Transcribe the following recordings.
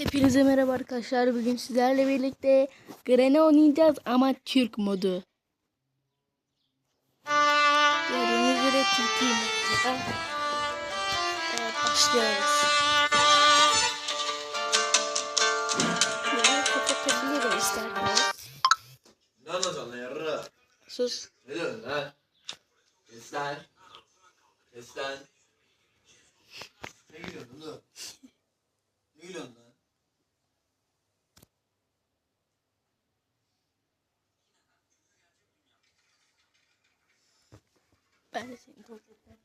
Hepinize merhaba arkadaşlar. Bugün sizlerle birlikte Granny oynayacağız ama Türk modu. Gördüğünüz üzere modu. Evet başlıyoruz. Yayını kapatabiliriz isterseniz. Ne lan yarra? Sus. Ne diyorsun lan? Kes lan. Kes lan. Ne gülüyorsun oğlum? Ne gülüyorsun lan? Ben de seni korkuttum.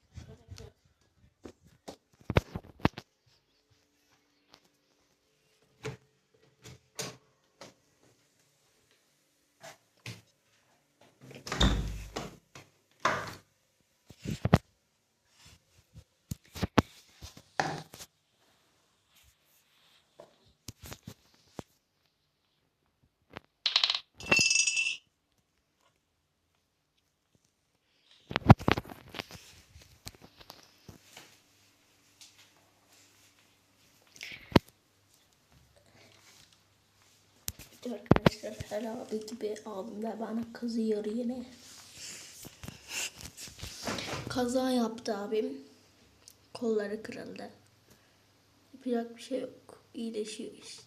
Evet her abi gibi abimler bana kızıyor yine. Kaza yaptı abim. Kolları kırıldı. Yapacak bir şey yok. İyileşiyor işte.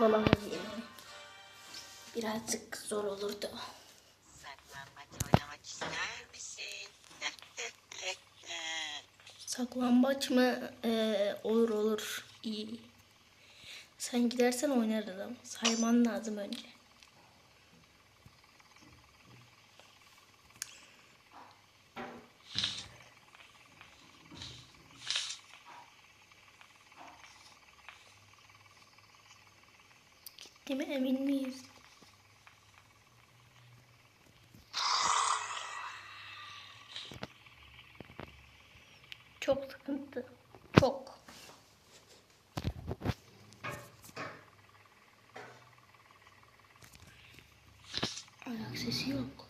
Olamaz yani. Birazcık zor olurdu. Saklambaç? Saklambaç mı? Ee, olur olur. İyi. Sen gidersen oynarız ama sayman lazım önce. Mi emin miyiz? Çok sıkıntı. Çok. Ayak sesi yok.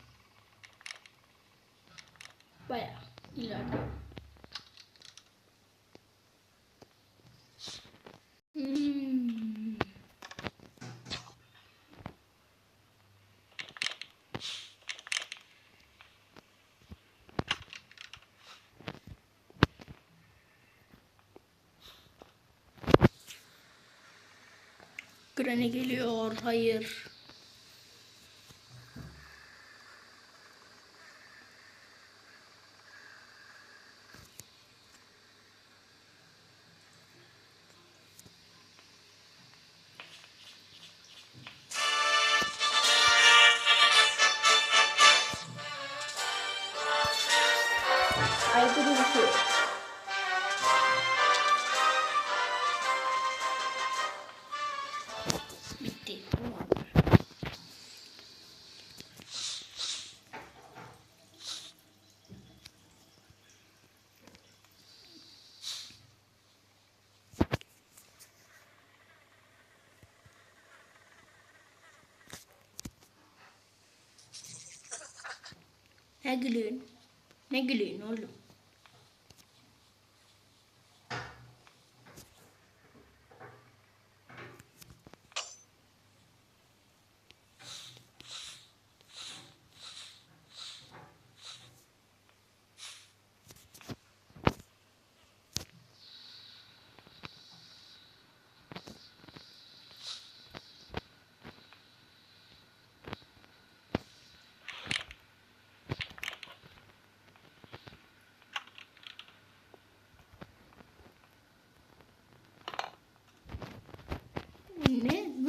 Baya ileride. Granny geliyor. Hayır. Ne gülüyorsun? Ne gülüyorsun oğlum?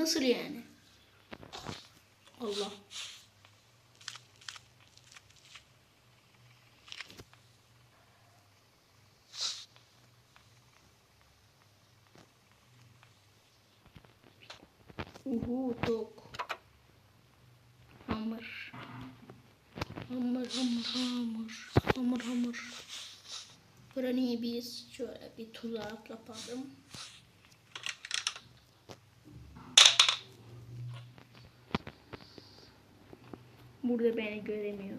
Nasıl yani? Allah. Uhu çok. Hamur. Hamur hamur hamur. Hamur hamur. Burayı biz şöyle bir tuzak yapalım. Burada beni göremiyor.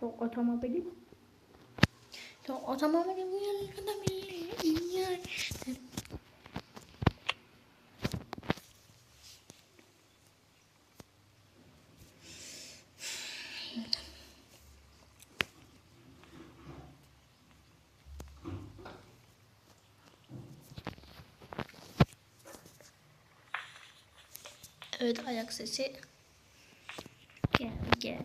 Çok otomobilim. Çok otomobilim. Evet ayak sesi. Gel gel.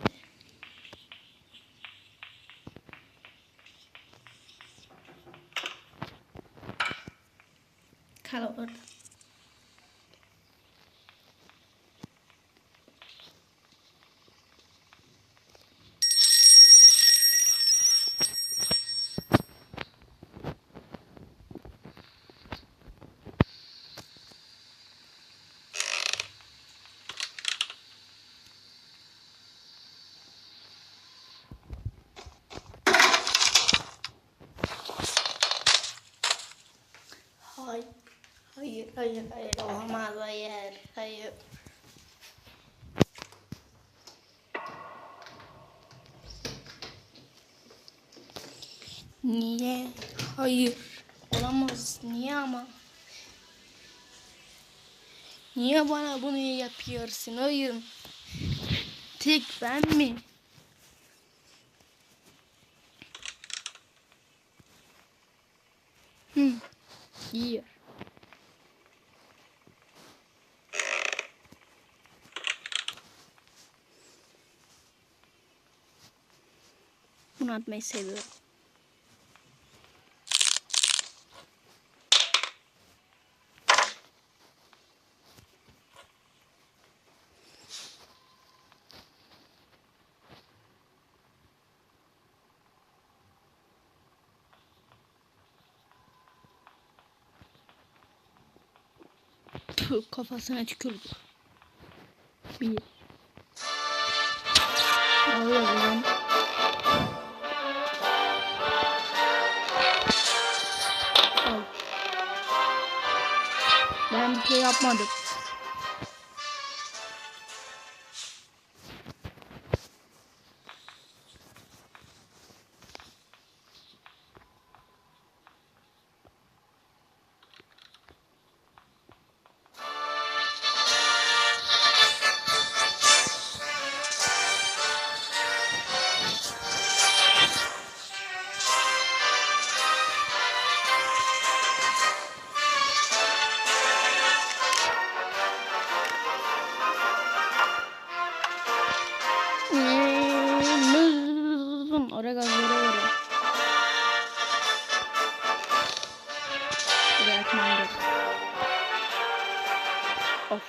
Kal. Hayır. Hayır, hayır, hayır. Olamaz, hayır, hayır. Niye? Hayır. Olamaz. Niye ama? Niye bana bunu yapıyorsun oyun? Tek ben mi? Hı. Yiyor. Bunu atmayı seviyorum. Kafasına tükürdü. Bir. Ne Ben Of.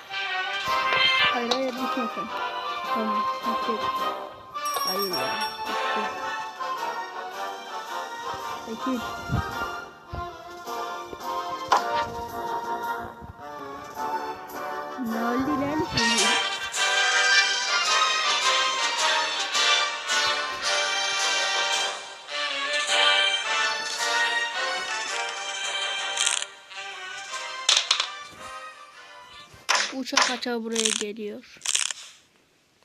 Hayır hayır gitmesin. Tamam. Gitti. Hayır ya. Gitti. Peki. Uçak kaça buraya geliyor.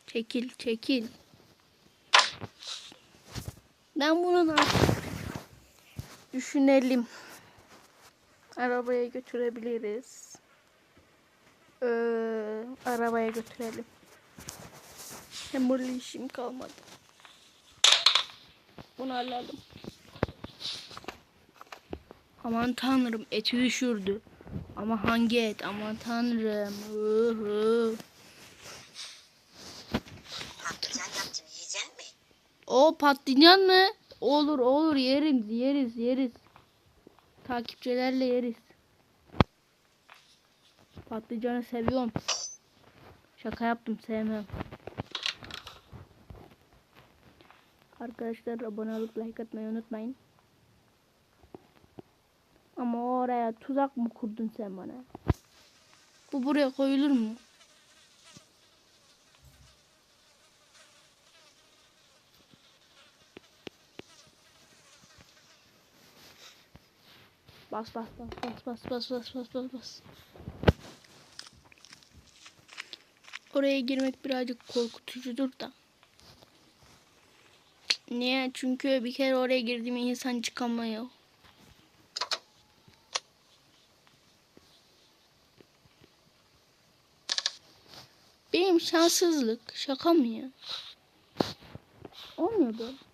Çekil çekil. Ben bunu da düşünelim. Arabaya götürebiliriz. Ee, arabaya götürelim. Hem burada işim kalmadı. Bunu alalım. Aman tanrım eti düşürdü. Ama hangi et? Aman tanrım. Hı hı. Patlıcan yaptım yiyecek mi? O patlıcan mı? Olur olur yeriz yeriz yeriz. Takipçilerle yeriz. Patlıcanı seviyorum. Şaka yaptım sevmem. Arkadaşlar abone olup like atmayı unutmayın. Ama oraya tuzak mı kurdun sen bana? Bu buraya koyulur mu? Bas bas bas bas bas bas bas bas bas bas. Oraya girmek birazcık korkutucudur da. Niye? Çünkü bir kere oraya girdiğim insan çıkamıyor. Şanssızlık şaka mı ya? Olmuyor böyle.